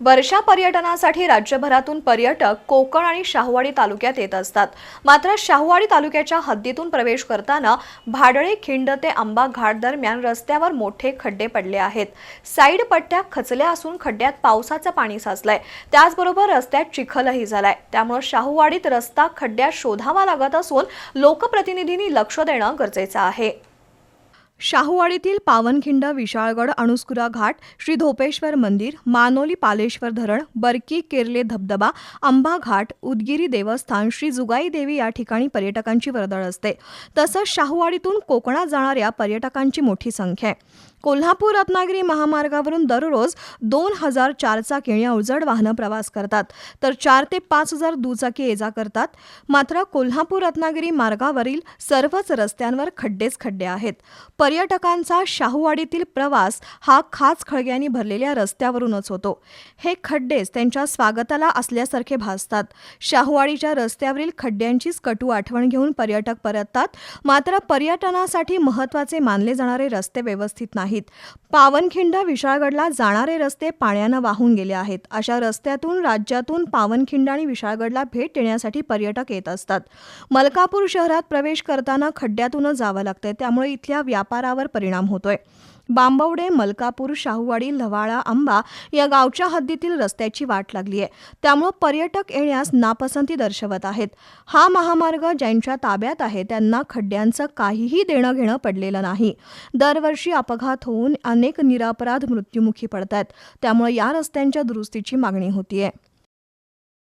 वर्षा पर्यटनासाठी राज्यभरातून पर्यटक कोकण आणि शाहूवाडी तालुक्यात येत असतात. मात्र शाहूवाडी तालुक्याच्या हद्दीतून प्रवेश करताना भाडळे खिंड ते आंबा घाट दरम्यान रस्त्यावर मोठे खड्डे पडले आहेत. साईड पट्ट्या खचल्या असून खड्ड्यात पावसाचं पाणी साचलंय. त्याचबरोबर रस्त्यात चिखलही झालाय. त्यामुळे शाहूवाडीत रस्ता खड्ड्यात शोधावा लागत असून लोकप्रतिनिधींनी लक्ष देणं गरजेचं आहे. शाहूवाडीतील पावनखिंड विशाळगड अणुस्कुरा घाट श्री धोपेश्वर मंदिर मानोली पालेश्वर धरण बरकी केरले धबधबा आंबा घाट उदगिरी देवस्थान श्री जुगाई देवी या ठिकाणी पर्यटकांची वर्दळ असते. तसंच शाहूवाडीतून कोकणात जाणाऱ्या पर्यटकांची मोठी संख्या आहे. कोल्हापूर रत्नागिरी महामार्गावरून दररोज दोन हजार चारचाकी आणि अवजड वाहनं प्रवास करतात. तर चार ते पाच हजार दुचाकी ये जा करतात. मात्र कोल्हापूर रत्नागिरी मार्गावरील सर्वच रस्त्यांवर खड्डेच खड्डे आहेत. पर्यटकांचा शाहूवाडीतील प्रवास हा खाच खळग्यांनी भरलेल्या रस्त्यावरूनच होतो. हे खड्डेच त्यांच्या स्वागताला असल्यासारखे भासतात. शाहूवाडीच्या रस्त्यावरील खड्ड्यांचीच कटू आठवण घेऊन पर्यटक परततात मात्र पर्यटनासाठी महत्त्वाचे मानले जाणारे रस्ते व्यवस्थित नाहीत. पावनखिंड विशाळगडला जाणारे रस्ते पाण्यानं वाहून गेले आहेत. अशा रस्त्यातून राज्यातून पावनखिंड आणि विशाळगडला भेट देण्यासाठी पर्यटक येत असतात. मलकापूर शहरात प्रवेश करताना खड्ड्यातूनच जावं लागतं त्यामुळे इथल्या व्यापारावर परिणाम होतोय. बांबवडे मलकापूर शाहूवाडी लवाळा आंबा या गावच्या हद्दीतील रस्त्याची वाट लागली आहे त्यामुळं पर्यटक येण्यास नापसंती दर्शवत आहेत. हा महामार्ग ज्यांच्या ताब्यात आहे त्यांना खड्ड्यांचं काहीही देणं घेणं पडलेलं नाही. दरवर्षी अपघात होऊन अनेक निरापराध मृत्युमुखी पडतात त्यामुळे या रस्त्यांच्या दुरुस्तीची मागणी होतीये.